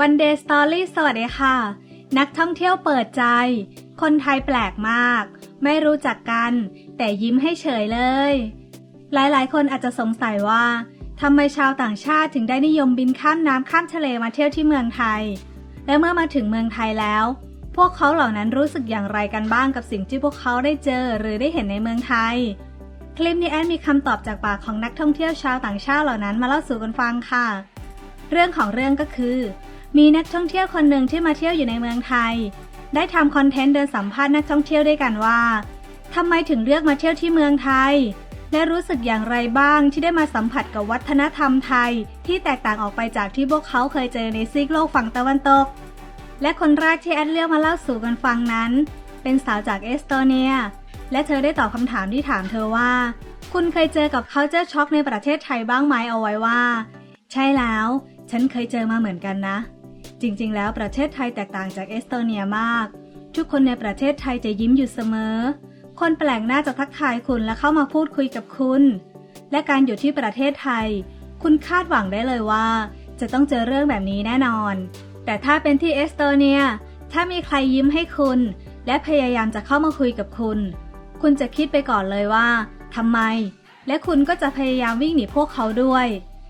วันเดย์สตอรี่สวัสดีค่ะ นักท่องเที่ยวเปิดใจ คนไทยแปลกมาก ไม่รู้จักกัน แต่ยิ้มให้เฉยเลย หลายๆ คนอาจจะสงสัยว่าทำไมชาวต่างชาติถึงได้นิยมบินข้ามน้ำข้ามทะเลมาเที่ยวที่เมืองไทย และเมื่อมาถึงเมืองไทยแล้ว พวกเขาเหล่านั้นรู้สึกอย่างไรกันบ้างกับสิ่งที่พวกเขาได้เจอหรือได้เห็นในเมืองไทย คลิปนี้แอนมีคำตอบจากปากของนักท่องเที่ยวชาวต่างชาติเหล่านั้นมาเล่าสู่กันฟังค่ะ เรื่องของเรื่องก็คือ มีนักท่องเที่ยวคนหนึ่งที่มาเที่ยวอยู่ในเมืองไทย ได้ทำคอนเทนต์เดินสัมภาษณ์นักท่องเที่ยวด้วยกันว่าทำไมถึงเลือกมาเที่ยวที่เมืองไทย และรู้สึกอย่างไรบ้างที่ได้มาสัมผัสกับวัฒนธรรมไทย ที่แตกต่างออกไปจากที่พวกเขาเคยเจอในซีกโลกฝั่งตะวันตก และคนแรกที่แอดเลือกมาเล่าสู่กันฟังนั้น เป็นสาวจากเอสโตเนีย และเธอได้ตอบคำถามที่ถามเธอว่า คุณเคยเจอกับ culture shock ในประเทศไทยบ้างไหมเอาไว้ว่า ใช่แล้ว ฉันเคยเจอมาเหมือนกันนะ จริง ๆ แล้วประเทศไทยแตกต่างจากเอสโตเนียมาก ทุกคนในประเทศไทยจะยิ้มอยู่เสมอ คนแปลกหน้าจะทักทายคุณและเข้ามาพูดคุยกับคุณ และการอยู่ที่ประเทศไทย คุณคาดหวังได้เลยว่า จะต้องเจอเรื่องแบบนี้แน่นอน แต่ถ้าเป็นที่เอสโตเนีย ถ้ามีใครยิ้มให้คุณ และพยายามจะเข้ามาคุยกับคุณ คุณจะคิดไปก่อนเลยว่าทำไม และคุณก็จะพยายามวิ่งหนีพวกเขาด้วย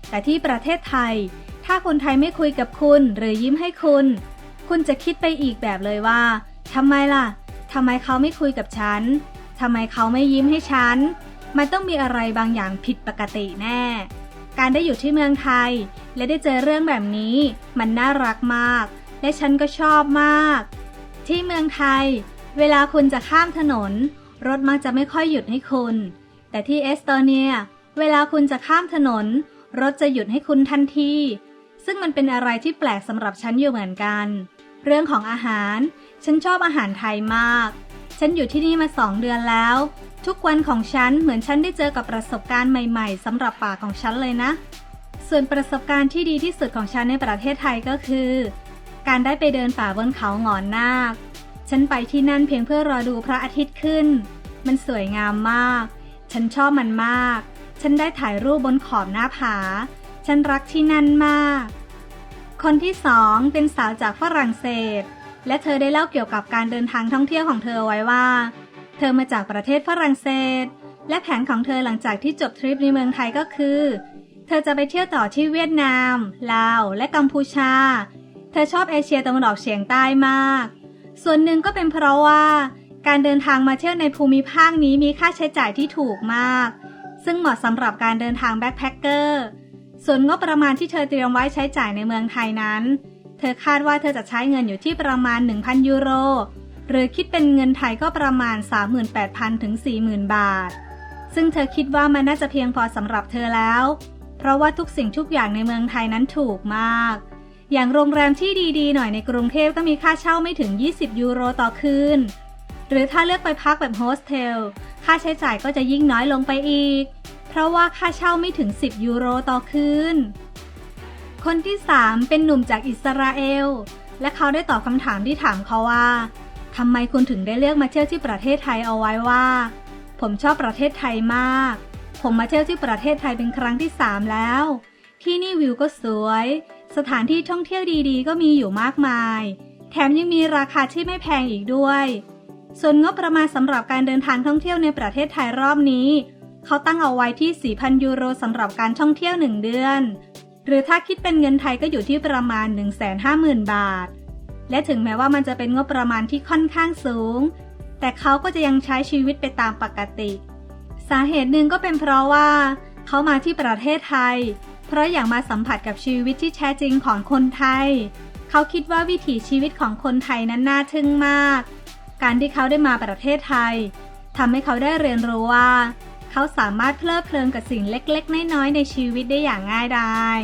แต่ที่ประเทศไทย ถ้าคนไทยไม่คุยกับคุณหรือยิ้มให้คุณ คุณจะคิดไปอีกแบบเลยว่าทำไมล่ะทำไมเขาไม่คุยกับฉันทำไมเขาไม่ยิ้มให้ฉัน มันต้องมีอะไรบางอย่างผิดปกติแน่ การได้อยู่ที่เมืองไทย และได้เจอเรื่องแบบนี้ มันน่ารักมาก และฉันก็ชอบมาก ที่เมืองไทย เวลาคุณจะข้ามถนน รถมักจะไม่ค่อยหยุดให้คุณ แต่ที่เอสโตเนีย เวลาคุณจะข้ามถนน รถจะหยุดให้คุณทันที ซึ่งมันเป็นอะไรที่แปลกสำหรับฉันอยู่เหมือนกัน เรื่องของอาหาร ฉันชอบอาหารไทยมาก ฉันอยู่ที่นี่มาสองเดือนแล้ว ทุกวันของฉันเหมือนฉันได้เจอกับประสบการณ์ใหม่ๆสำหรับปากของฉันเลยนะ ส่วนประสบการณ์ที่ดีที่สุดของฉันในประเทศไทยก็คือ การได้ไปเดินป่าบนเขาหงอนนาค ฉันไปที่นั่นเพียงเพื่อรอดูพระอาทิตย์ขึ้น มันสวยงามมาก ฉันชอบมันมาก ฉันได้ถ่ายรูปบนขอบหน้าผา ฉันรักที่นั่นมาก คนที่สองเป็นสาวจากฝรั่งเศส และเธอได้เล่าเกี่ยวกับการเดินทางท่องเที่ยวของเธอไว้ว่า เธอมาจากประเทศฝรั่งเศส และแผนของเธอหลังจากที่จบทริปในเมืองไทยก็คือ เธอจะไปเที่ยวต่อที่เวียดนาม ลาว และกัมพูชา เธอชอบเอเชียตะวันออกเฉียงใต้มาก ส่วนหนึ่งก็เป็นเพราะว่าการเดินทางมาเที่ยวในภูมิภาคนี้มีค่าใช้จ่ายที่ถูกมาก ซึ่งเหมาะสำหรับการเดินทางแบ็คแพคเกอร์ ส่วนงบประมาณที่เธอเตรียมไว้ใช้จ่ายในเมืองไทยนั้น เธอคาดว่าเธอจะใช้เงินอยู่ที่ประมาณ 1,000 ยูโร หรือคิดเป็นเงินไทยก็ประมาณ 38,000 ถึง 40,000 บาท ซึ่งเธอคิดว่ามันน่าจะเพียงพอสำหรับเธอแล้ว เพราะว่าทุกสิ่งทุกอย่างในเมืองไทยนั้นถูกมาก อย่างโรงแรมที่ดีๆ หน่อยในกรุงเทพก็มีค่าเช่าไม่ถึง 20 ยูโรต่อคืน หรือถ้าเลือกไปพักแบบโฮสเทล ค่าใช้จ่ายก็จะยิ่งน้อยลงไปอีก เพราะว่าค่าเช่าไม่ถึง 10 ยูโรต่อคืน คนที่ 3 เป็นหนุ่มจากอิสราเอล และเขาได้ตอบคำถามที่ถามเขาว่าทำไมคุณถึงได้เลือกมาเที่ยวที่ประเทศไทยเอาไว้ว่า ผมชอบประเทศไทยมาก ผมมาเที่ยวที่ประเทศไทยเป็นครั้งที่ 3 แล้ว ที่นี่วิวก็สวย สถานที่ท่องเที่ยวดีๆ ก็มีอยู่มากมาย แถมยังมีราคาที่ไม่แพงอีกด้วย ส่วนงบประมาณสำหรับการเดินทางท่องเที่ยวในประเทศไทยรอบนี้ เขาตั้งเอาไว้ที่ 4,000 ยูโรสำหรับการท่องเที่ยว 1 เดือน หรือถ้าคิดเป็นเงินไทยก็อยู่ที่ประมาณ 150,000 บาท และถึงแม้ว่ามันจะเป็นงบประมาณที่ค่อนข้างสูง แต่เขาก็จะยังใช้ชีวิตไปตามปกติ สาเหตุหนึ่งก็เป็นเพราะว่า เขามาที่ประเทศไทย เพราะอยากมาสัมผัสกับชีวิตที่แท้จริงของคนไทย เขาคิดว่าวิถีชีวิตของคนไทยนั้นน่าทึ่งมาก การที่เขาได้มาประเทศไทยทำให้เขาได้เรียนรู้ว่า เขาสามารถเพลิดเพลินกับสิ่งเล็กๆ น้อยๆ ในชีวิตได้อย่างง่ายดาย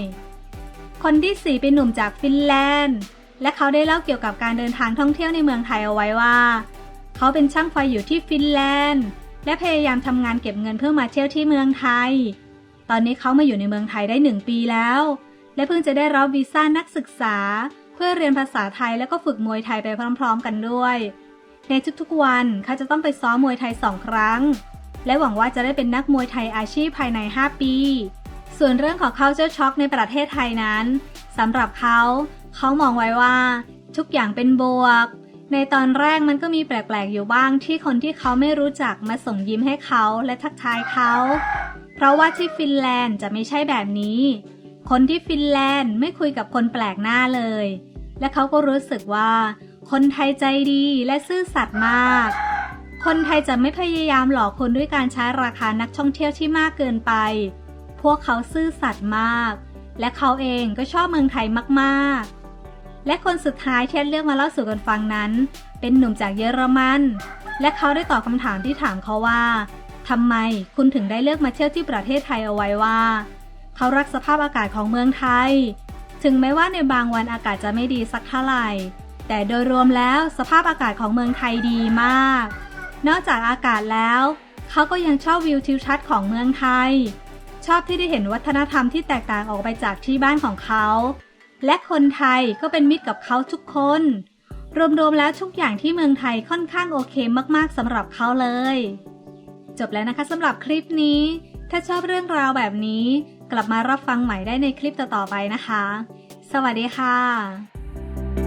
คนที่สี่เป็นหนุ่มจากฟินแลนด์ และเขาได้เล่าเกี่ยวกับการเดินทางท่องเที่ยวในเมืองไทยเอาไว้ว่า เขาเป็นช่างไฟอยู่ที่ฟินแลนด์ และพยายามทำงานเก็บเงินเพื่อมาเที่ยวที่เมืองไทย ตอนนี้เขามาอยู่ในเมืองไทยได้หนึ่งปีแล้ว และเพิ่งจะได้รับวีซ่านักศึกษา เพื่อเรียนภาษาไทยและก็ฝึกมวยไทยไปพร้อม ๆ กันด้วย ในทุกๆวันเขาจะต้องไปซ้อมมวยไทยสองครั้ง และหวังว่าจะได้เป็นนักมวยไทยอาชีพภายใน 5 ปี ส่วนเรื่องของ culture shock ในประเทศไทยนั้นสำหรับเขา เขามองไว้ว่าทุกอย่างเป็นบวก ในตอนแรกมันก็มีแปลกๆอยู่บ้างที่คนที่เขาไม่รู้จักมาส่งยิ้มให้เขาและทักทายเขา เพราะว่าที่ฟินแลนด์จะไม่ใช่แบบนี้ คนที่ฟินแลนด์ไม่คุยกับคนแปลกหน้าเลย และเขาก็รู้สึกว่า คนไทยใจดีและซื่อสัตย์มาก คนไทยจะไม่พยายามหลอกคนด้วยการใช้ราคานักท่องเที่ยวที่มากเกินไป พวกเขาซื่อสัตย์มาก และเขาเองก็ชอบเมืองไทยมากๆ และคนสุดท้ายที่เลือกมาเล่าสู่กันฟังนั้น เป็นหนุ่มจากเยอรมัน และเขาได้ตอบคำถามที่ถามเขาว่าทำไมคุณถึงได้เลือกมาเที่ยวที่ประเทศไทยเอาไว้ว่า เขารักสภาพอากาศของเมืองไทย ถึงแม้ว่าในบางวันอากาศจะไม่ดีสักเท่าไหร่ แต่โดยรวมแล้วสภาพอากาศของเมืองไทยดีมาก นอกจากอากาศแล้ว เขาก็ยังชอบวิวทิวทัศน์ของเมืองไทย ชอบที่ได้เห็นวัฒนธรรมที่แตกต่างออกไปจากที่บ้านของเขา และคนไทยก็เป็นมิตรกับเขาทุกคน รวมๆแล้วทุกอย่างที่เมืองไทยค่อนข้างโอเคมากๆสำหรับเขาเลย จบแล้วนะคะสำหรับคลิปนี้ ถ้าชอบเรื่องราวแบบนี้ กลับมารับฟังใหม่ได้ในคลิปต่อๆไปนะคะ สวัสดีค่ะ